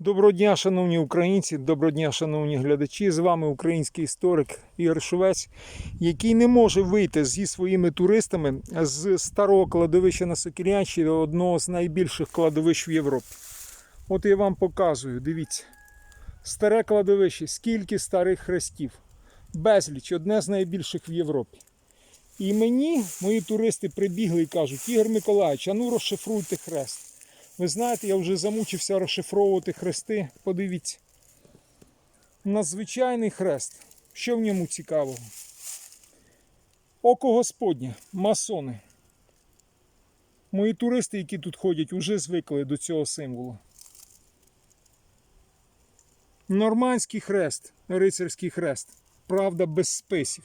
Доброго дня, шановні українці, доброго дня, шановні глядачі. З вами український історик Ігор Швець, який не може вийти зі своїми туристами з старого кладовища на Сокірянщині одного з найбільших кладовищ в Європі. От я вам показую, дивіться. Старе кладовище, скільки старих хрестів. Безліч, одне з найбільших в Європі. І мені мої туристи прибігли і кажуть: Ігор Миколаївич, а ну розшифруйте хрест. Ви знаєте, я вже замучився розшифровувати хрести. Подивіться. Надзвичайний хрест. Що в ньому цікавого? Око Господнє, масони. Мої туристи, які тут ходять, вже звикли до цього символу. Нормандський хрест, рицарський хрест. Правда, без списів,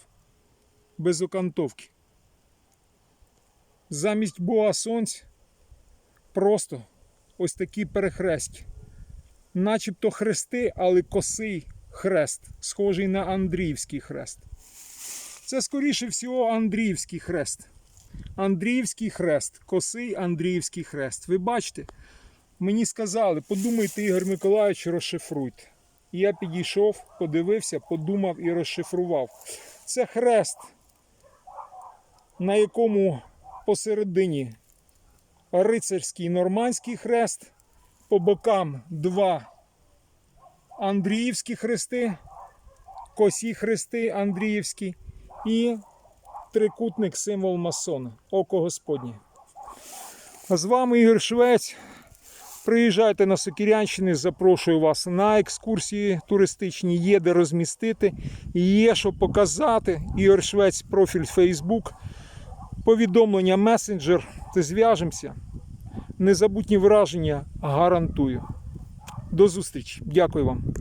без окантовки. Замість Бога Сонця просто ось такі перехрестя. Начебто хрести, але косий хрест, схожий на Андріївський хрест. Це, скоріше всього, Андріївський хрест. Андріївський хрест, косий Андріївський хрест. Ви бачите, мені сказали, подумайте, Ігор Миколаївич, розшифруйте. І я підійшов, подивився, подумав і розшифрував. Це хрест, на якому посередині рицарський нормандський хрест, по бокам два Андріївські хрести, косі хрести Андріївські і трикутник символ масона, око Господнє. З вами Ігор Швець. Приїжджайте на Сокірянщини, запрошую вас на екскурсії туристичні, є де розмістити, є що показати. Ігор Швець, профіль Facebook, повідомлення месенджер. Зв'яжемося. Незабутні враження гарантую. До зустрічі. Дякую вам.